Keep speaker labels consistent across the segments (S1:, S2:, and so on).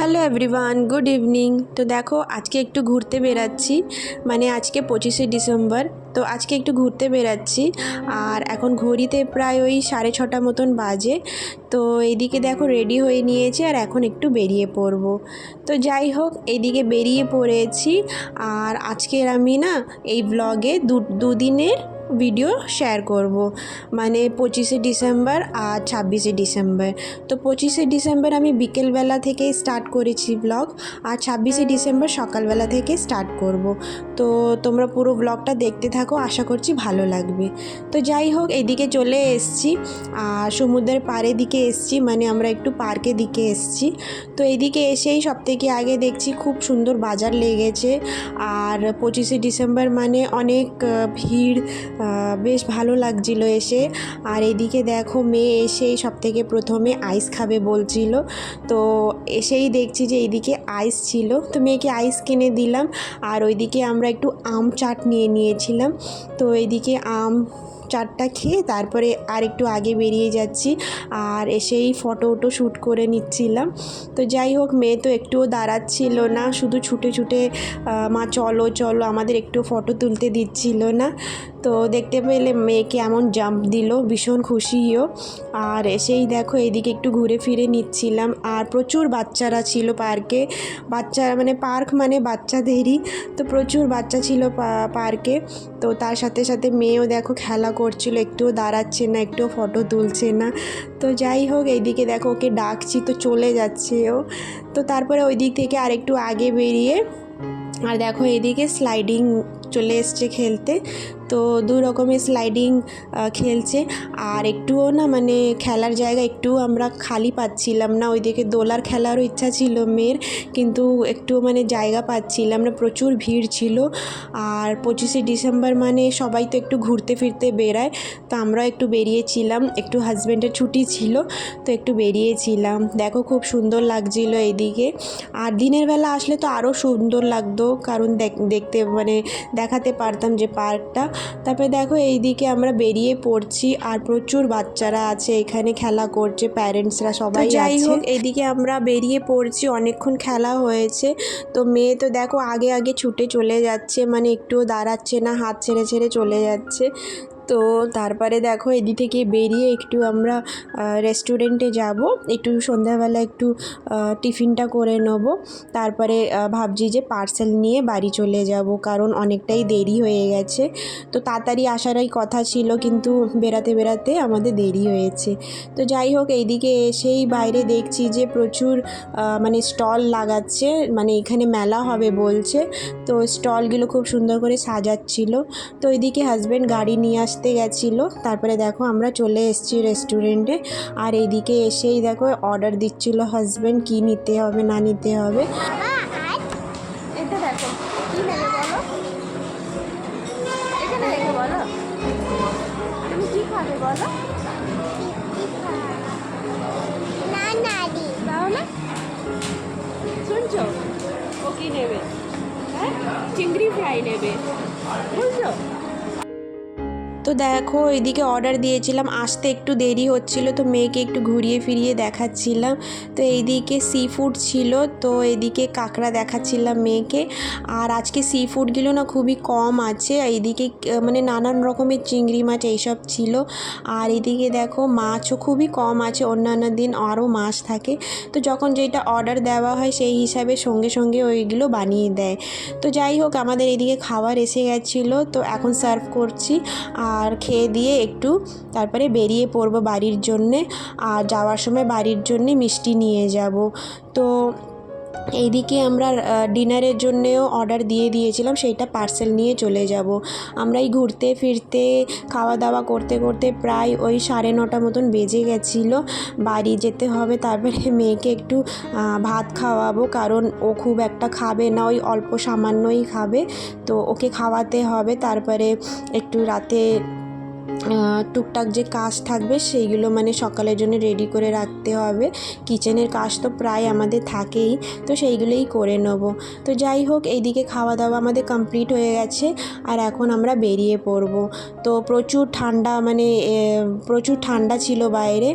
S1: Hello everyone good evening তো দেখো, আজকে একটু ঘুরতে বেরাচ্ছি মানে আজকে পঁচিশে ডিসেম্বর। তো আজকে একটু ঘুরতে বেরাচ্ছি আর এখন ঘড়িতে প্রায় ওই সাড়ে ছটা মতন বাজে। তো এইদিকে দেখো রেডি হয়ে নিয়েছি আর এখন একটু বেরিয়ে পড়ব। তো যাই হোক এইদিকে বেরিয়ে পড়েছি। আর আজকের আমি না, এই ব্লগে দু, দুদিনের ভিডিও শেয়ার করব। মানে পঁচিশে ডিসেম্বর আর ছাব্বিশে ডিসেম্বর। তো পঁচিশে ডিসেম্বর আমি বিকেলবেলা থেকে স্টার্ট করেছি ব্লগ আর ছাব্বিশে ডিসেম্বর সকালবেলা থেকে স্টার্ট করব। তো তোমরা পুরো ব্লগটা দেখতে থাকো, আশা করছি ভালো লাগবে। তো যাই হোক, এদিকে চলে এসছি, আর সমুদ্রের পাড়ের দিকে এসছি মানে আমরা একটু পার্কের দিকে এসছি। তো এদিকে এসেই সব থেকে আগে দেখছি খুব সুন্দর বাজার লেগেছে, আর পঁচিশে ডিসেম্বর মানে অনেক ভিড় বেশ ভালো লাগছিল এসে। আর এদিকে দেখো, মেয়ে এসেই সব থেকে প্রথমে আইস খাবে বলছিল। তো এসেই দেখছি যে এইদিকে আইস ছিল। তো মেয়েকে আইস কিনে দিলাম। আর ওইদিকে আমরা একটু আম চাট নিয়ে নিয়েছিলাম। তো এইদিকে আম চাটটা খেয়ে তারপরে আর একটু আগে বেরিয়ে যাচ্ছি আর এসেই ফটো ওটো শ্যুট করে নিচ্ছিলাম। তো যাই হোক, মেয়ে তো একটুও দাঁড়াচ্ছিল না, শুধু ছুটে ছুটে মা চলো চলো, আমাদের একটু ফটো তুলতে দিচ্ছিল না। তো দেখতে পেলে মেয়েকে এমন জাম্প দিল, ভীষণ খুশিও। আর এসেই দেখো, এদিকে একটু ঘুরে ফিরে নিচ্ছিলাম। আর প্রচুর বাচ্চারা ছিল পার্কে বাচ্চা মানে পার্ক মানে বাচ্চাদেরই। তো প্রচুর বাচ্চা ছিল পার্কে তো তার সাথে সাথে মেয়েও দেখো খেলা করছিল, একটুও দাঁড়াচ্ছে না, একটুও ফটো তুলছে না। তো যাই হোক, এইদিকে দেখো ওকে ডাকছি, তো চলে যাচ্ছে ও। তো তারপরে ওই দিক থেকে আর একটু আগে বেরিয়ে, আর দেখো এদিকে স্লাইডিং চলে এসছে খেলতে। তো দু রকমের স্লাইডিং খেলছে। আর একটুও না মানে খেলার জায়গা একটু আমরা খালি পাচ্ছিলাম না। ওইদিকে দোলার খেলারও ইচ্ছা ছিল মেয়ের, কিন্তু একটু মানে জায়গা পাচ্ছিলাম না। প্রচুর ভিড় ছিল। আর পঁচিশে ডিসেম্বর মানে সবাই তো একটু ঘুরতে ফিরতে বেরায়, তো আমরা একটু বেরিয়েছিলাম। একটু হাজব্যান্ডের ছুটি ছিল, তো একটু বেরিয়েছিলাম। দেখো খুব সুন্দর লাগছিল এইদিকে আর দিনের বেলা আসলে তো আরও সুন্দর লাগতো, কারণ দেখ- দেখতে মানে দেখাতে পারতাম যে পার্কটা। তারপরে দেখো এইদিকে আমরা বেরিয়ে পড়ছি আর প্রচুর বাচ্চারা আছে এখানে খেলা করছে প্যারেন্টসরা সবাই যাই হোক এইদিকে আমরা বেরিয়ে পড়ছি অনেকক্ষণ খেলা হয়েছে। তো মেয়ে তো দেখো আগে আগে ছুটে চলে যাচ্ছে মানে একটুও দাঁড়াচ্ছে না হাত ছেড়ে ছেড়ে চলে যাচ্ছে। তো তারপরে দেখো এদিক থেকে বেরিয়ে একটু আমরা রেস্টুরেন্টে যাব। একটু সন্ধ্যাবেলা একটু টিফিনটা করে নেব। তারপরে ভাবছি যে পার্সেল নিয়ে বাড়ি চলে যাব, কারণ অনেকটাই দেরি হয়ে গেছে। তো তাড়াতাড়ি আসারই কথা ছিল, কিন্তু বেরাতে বেরাতে আমাদের দেরি হয়েছে। তো যাই হোক, এইদিকে এসেই বাইরে দেখছি যে প্রচুর মানে স্টল লাগাচ্ছে মানে এখানে মেলা হবে বলছে। তো স্টলগুলো খুব সুন্দর করে সাজাচ্ছিল। তো ওইদিকে হাজব্যান্ড গাড়ি নিয়ে আসতে গেছিল। তারপরে দেখো আমরা চলে এসেছি রেস্টুরেন্টে আর এইদিকে এসেই দেখো অর্ডার দিচ্ছিল হাজব্যান্ড কি নিতে হবে, না নিতে হবে।
S2: হ্যাঁ? চিংড়ি ফ্রাই নেবে। বুঝছ?
S1: তো দেখো, এদিকে অর্ডার দিয়েছিলাম। আসতে একটু দেরি হচ্ছিল, তো মেয়েকে একটু ঘুরিয়ে ফিরিয়ে দেখাচ্ছিলাম। তো এইদিকে সি ফুড ছিল, তো এদিকে কাঁকড়া দেখাচ্ছিলাম মেয়েকে। আর আজকে সি ফুডগুলো না খুবই কম আছে। এইদিকে মানে নানান রকমের চিংড়ি মাছ এইসব ছিল। আর এদিকে দেখো, মাছও খুবই কম আছে। অন্যান্য দিন আরও মাছ থাকে। তো যখন যেটা অর্ডার দেওয়া হয়, সেই হিসাবে সঙ্গে সঙ্গে ওইগুলো বানিয়ে দেয়। তো যাই হোক, আমাদের এদিকে খাবার এসে গেছিল। তো এখন সার্ভ করছি। আর খেয়ে দিয়ে একটু তারপরে বেরিয়ে পড়ব বাড়ির জন্যে। আর যাওয়ার সময় বাড়ির জন্যে মিষ্টি নিয়ে যাব। তো এইদিকে আমরা ডিনারের জন্যেও অর্ডার দিয়ে দিয়েছিলাম, সেইটা পার্সেল নিয়ে চলে যাব। আমরা এই ঘুরতে ফিরতে খাওয়া দাওয়া করতে করতে প্রায় ওই সাড়ে নটা মতন বেজে গেছিল। বাড়ি যেতে হবে, তারপরে মেয়েকে একটু ভাত খাওয়াবো, কারণ ও খুব একটা খাবে না, ওই অল্প সামান্যই খাবে। তো ওকে খাওয়াতে হবে, তারপরে একটু রাতে টুকটাক যে কাজ থাকবে সেইগুলো মানে সকালের জন্য রেডি করে রাখতে হবে। কিচেনের কাজ তো প্রায় আমাদের থাকেই, তো সেইগুলোই করে নেব। তো যাই হোক, এইদিকে খাওয়া দাওয়া আমাদের কমপ্লিট হয়ে গেছে আর এখন আমরা বেরিয়ে পড়ব। তো প্রচুর ঠান্ডা মানে প্রচুর ঠান্ডা ছিল বাইরে।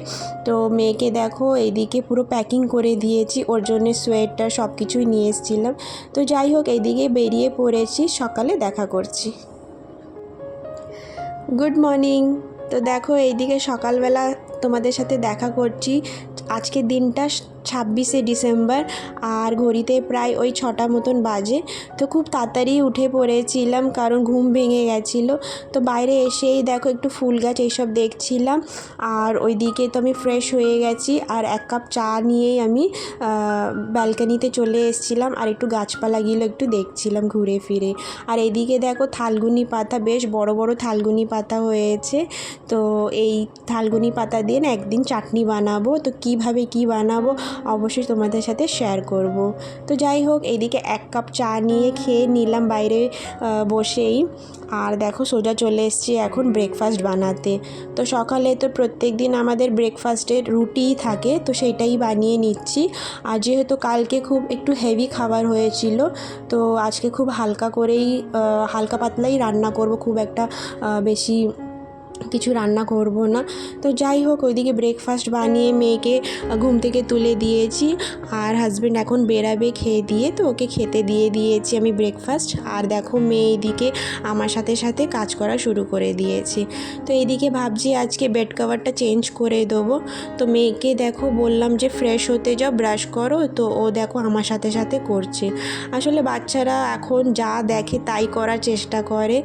S1: তো মেয়েকে দেখো, এইদিকে পুরো প্যাকিং করে দিয়েছি, ওর জন্য সোয়েটার সব কিছুই নিয়ে এসেছিলাম। তো যাই হোক, এইদিকে বেরিয়ে পড়েছি, সকালে দেখা করছি। গুড মর্নিং তো দেখো এইদিকে সকালবেলা তোমাদের সাথে দেখা করছি। আজকে দিনটা ছাব্বিশে ডিসেম্বর আর ঘড়িতে প্রায় ওই ছটা মতন বাজে। তো খুব তাড়াতাড়ি উঠে পড়েছিলাম কারণ ঘুম ভেঙে গেছিল। তো বাইরে এসেই দেখো একটু ফুল গাছ এইসব দেখছিলাম। আর ওইদিকে তো আমি ফ্রেশ হয়ে গেছি আর এক কাপ চা নিয়েই আমি ব্যালকানিতে চলে এসেছিলাম। আর একটু গাছপালাগুলো একটু দেখছিলাম ঘুরে ফিরে। আর এদিকে দেখো থালগুনি পাতা বেশ বড় বড় থালগুনি পাতা হয়েছে। তো এই থালগুনি পাতা দিয়ে না একদিন চাটনি বানাবো। তো কীভাবে কি বানাবো অবশ্যই তোমাদের সাথে শেয়ার করব। তো যাই হোক, এদিকে এক কাপ চা নিয়ে খেয়ে নিলাম বাইরে বসেই। আর দেখো, সোজা চলে এসছি এখন ব্রেকফাস্ট বানাতে। তো সকালে তো প্রত্যেক দিন আমাদের ব্রেকফাস্টের রুটিই থাকে, তো সেইটাই বানিয়ে নিচ্ছি। আর যেহেতু কালকে খুব একটু হেভি খাবার হয়েছিল, তো আজকে খুব হালকা করেই হালকা পাতলাই রান্না করব, খুব একটা বেশি কিছু রান্না করব না। তো যাই হোক, ওইদিকে ব্রেকফাস্ট বানিয়ে মেয়েকে ঘুম থেকে তুলে দিয়েছি। আর হাজব্যান্ড এখন বেরাবে খেয়ে দিয়ে, তো ওকে খেতে দিয়ে দিয়েছি আমি ব্রেকফাস্ট আর দেখো মেয়ে এদিকে আমার সাথে সাথে কাজ করা শুরু করে দিয়েছে। তো এদিকে ভাবছি আজকে বেড কভারটা চেঞ্জ করে দেবো। তো মেয়েকে দেখো বললাম যে ফ্রেশ হতে যাও ব্রাশ করো। তো ও দেখো আমার সাথে সাথে করছে। আসলে বাচ্চারা এখন যা দেখে তাই করার চেষ্টা করে।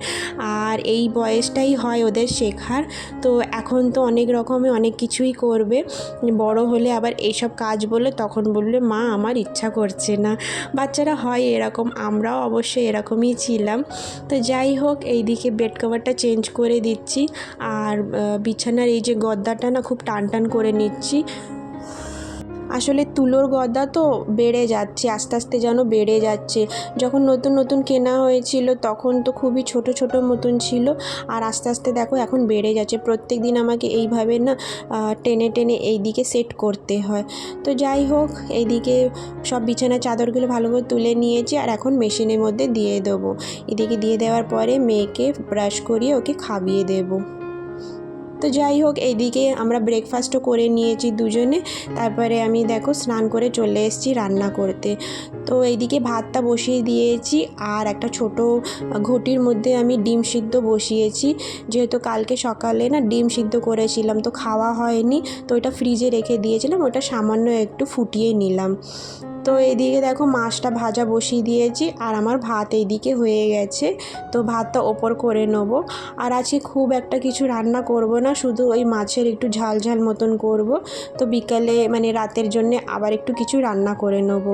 S1: আর এই বয়সটাই হয় ওদের শেখার তো এখন তো অনেক রকমে অনেক কিছুই করবে। বড় হলে আবার এইসব কাজ বলে তখন বললে মা, আমার ইচ্ছা করছে না। বাচ্চারা হয় এরকম, আমরাও অবশ্যই এরকমই ছিলাম। তো যাই হোক এই দিকে বেড কভারটা চেঞ্জ করে দিচ্ছি। আর বিছানার এই যে গদ্দাটা না খুব টান টান করে নিচ্ছি। আসলে তুলোর গদা তো বেড়ে যাচ্ছে, আস্তে আস্তে যেন বেড়ে যাচ্ছে। যখন নতুন নতুন কেনা হয়েছিল তখন তো খুবই ছোট ছোট মতন ছিল আর আস্তে আস্তে দেখো এখন বেড়ে যাচ্ছে। প্রত্যেক দিন আমাকে এইভাবে না টেনে টেনে এই দিকে সেট করতে হয়। তো যাই হোক, এইদিকে সব বিছানার চাদরগুলো ভালো করে তুলে নিয়েছি আর এখন মেশিনের মধ্যে দিয়ে দেবো। এদিকে দিয়ে দেওয়ার পরে মেয়েকে ব্রাশ করিয়ে ওকে খাবিয়ে দেবো। তো যাই হোক এইদিকে আমরা ব্রেকফাস্টও করে নিয়েছি দুজনে। তারপরে আমি দেখো স্নান করে চলে এসেছি রান্না করতে। তো এইদিকে ভাতটা বসিয়ে দিয়েছি আর একটা ছোট ঘটির মধ্যে আমি ডিম সিদ্ধ বসিয়েছি। যেহেতু কালকে সকালে না ডিম সিদ্ধ করেছিলাম, তো খাওয়া হয়নি। তো ওটা ফ্রিজে রেখে দিয়েছিলাম, ওটা সামান্য একটু ফুটিয়ে নিলাম। তো এদিকে দেখো মাছটা ভাজা বসিয়ে দিয়েছি আর আমার ভাত এইদিকে হয়ে গেছে। তো ভাতটা ওপর করে নেব। আর আজকে খুব একটা কিছু রান্না করব না, শুধু ওই মাছের একটু ঝাল ঝাল মতন করব। তো বিকালে মানে রাতের জন্য আবার একটু কিছু রান্না করে নেব।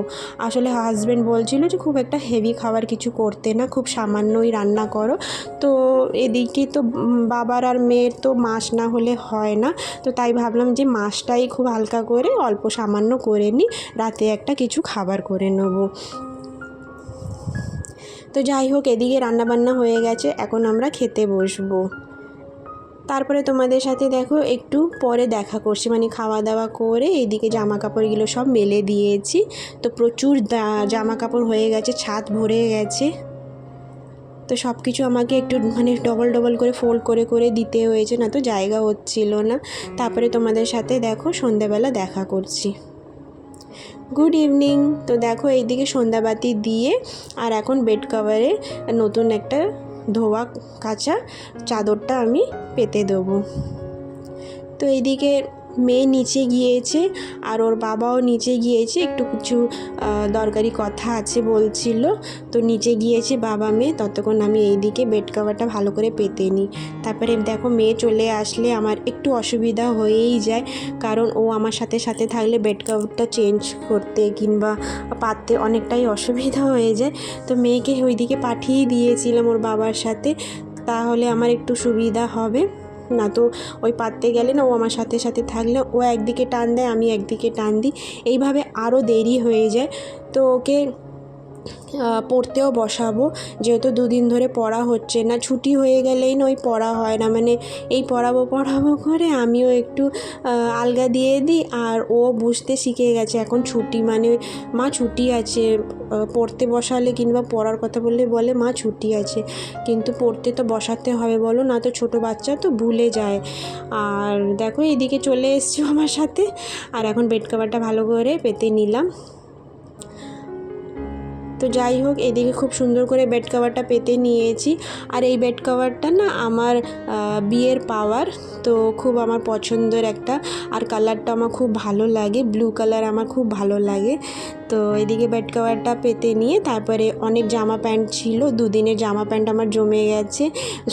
S1: আসলে হাজব্যান্ড বলছিল যে খুব একটা হেভি খাবার কিছু করতে না, খুব সামান্যই রান্না করো। তো এদিকে তো বাবার আর মেয়ের তো মাছ না হলে হয় না। তো তাই ভাবলাম যে মাছটাই খুব হালকা করে অল্প সামান্য করে নিই, রাতে একটা কিছু খাবার করে নেব। তো যাই হোক, এদিকে রান্নাবান্না হয়ে গেছে, এখন আমরা খেতে বসবো। তারপরে তোমাদের সাথে দেখো, একটু পরে দেখা করছি। মানে খাওয়া দাওয়া করে এইদিকে জামা কাপড়গুলো সব মেলে দিয়েছি। তো প্রচুর জামা কাপড় হয়ে গেছে, ছাদ ভরে গেছে। তো সব কিছু আমাকে একটু মানে ডবল ডবল করে ফোল্ড করে করে দিতে হয়েছে, না তো জায়গা হচ্ছিল না। তারপরে তোমাদের সাথে দেখো, সন্ধেবেলা দেখা করছি। গুড ইভিনিং তো দেখো, এইদিকে সন্ধ্যাবাতি দিয়ে আর এখন বেড কভারে নতুন একটা ধোয়া কাঁচা চাদরটা আমি পেতে দেবো। তো এইদিকে মেয়ে নিচে গিয়েছে আর ওর বাবাও নিচে গিয়েছে। একটু কিছু দরকারি কথা আছে বলছিল। তো নিচে গিয়েছে বাবা মেয়ে, ততক্ষণ আমি এই দিকে বেড কভারটা ভালো করে পেতে নিই তারপরে দেখো মেয়ে চলে আসলে আমার একটু অসুবিধা হয়েই যায়। কারণ ও আমার সাথে সাথে থাকলে বেড কভারটা চেঞ্জ করতে কিংবা পাততে অনেকটাই অসুবিধা হয়ে যায়। তো মেয়েকে ওইদিকে পাঠিয়ে দিয়েছিলাম ওর বাবার সাথে। তাহলে আমার একটু সুবিধা হবে। না তো ওই পাততে গেলে না ও আমার সাথে সাথে থাকলে ও একদিকে টান দেয়, আমি একদিকে টান দিই। এইভাবে আরও দেরি হয়ে যায়। তো ওকে পড়তেও বসাবো। যেহেতু দুদিন ধরে পড়া হচ্ছে না, ছুটি হয়ে গেলেই না ওই পড়া হয় না। মানে এই পড়াবো পড়াবো করে আমিও একটু আলগা দিয়ে দিই আর ও বুঝতে শিখে গেছে। এখন ছুটি মানে মা ছুটি আছে। পড়তে বসালে কিংবা পড়ার কথা বললে বলে মা ছুটি আছে। কিন্তু পড়তে তো বসাতে হবে বলো, না তো ছোটো বাচ্চা তো ভুলে যায়। আর দেখো এদিকে চলে এসছো আমার সাথে। আর এখন বেড কাভারটা ভালো করে পেতে নিলাম। তো যাই হোক, এদিকে খুব সুন্দর করে বেড কাভারটা পেতে নিয়েছি। আর এই বেড কাভারটা না আমার বিয়ের পাওয়ার তো খুব আমার পছন্দের একটা। আর কালারটা আমার খুব ভালো লাগে ব্লু কালার আমার খুব ভালো লাগে। তো এদিকে বেড কাভারটা পেতে নিয়ে তারপরে অনেক জামা প্যান্ট ছিল, দুদিনের জামা প্যান্ট আমার জমে গেছে।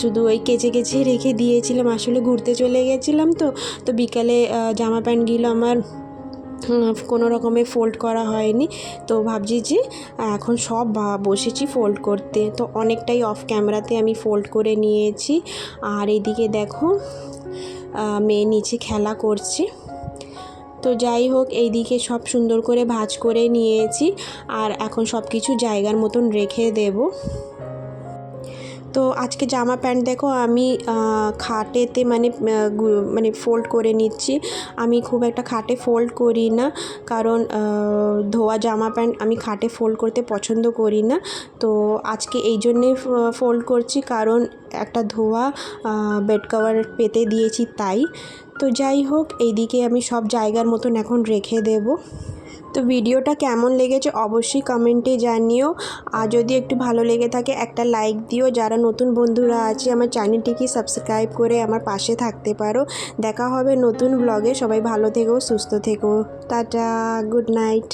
S1: শুধু ওই কেচে কেচে রেখে দিয়েছিলাম, আসলে ঘুরতে চলে গেছিলাম তো। তো বিকালে জামা প্যান্টগুলো আমার কোনো রকমে ফোল্ড করা হয়নি। তো ভাবছি যে, এখন সব বসেছি ফোল্ড করতে। তো অনেকটাই অফ ক্যামেরাতে আমি ফোল্ড করে নিয়েছি। আর এদিকে দেখো মেয়ে নিচে খেলা করছে। তো যাই হোক, এইদিকে সব সুন্দর করে ভাঁজ করে নিয়েছি। আর এখন সব কিছু জায়গার মতন রেখে দেবো। তো আজকে জামা প্যান্ট দেখো, আমি খাটেতে মানে মানে ফোল্ড করে নিচ্ছি। আমি খুব একটা খাটে ফোল্ড করি না, কারণ ধোয়া জামা প্যান্ট আমি খাটে ফোল্ড করতে পছন্দ করি না। তো আজকে এই জন্যে ফোল্ড করছি, কারণ একটা ধোয়া বেড কভার পেতে দিয়েছি তাই। তো যাই হোক, এইদিকে আমি সব জায়গার মতন এখন রেখে দেবো। তো ভিডিওটা কেমন লেগেছে অবশ্যই কমেন্টে জানিও। আর যদি একটু ভালো লেগে থাকে, একটা লাইক দিও। যারা নতুন বন্ধুরা আছে, আমার চ্যানেলটিকে সাবস্ক্রাইব করে আমার পাশে থাকতে পারো। দেখা হবে নতুন ব্লগে সবাই ভালো থেকো, সুস্থ থেকো। Tata good night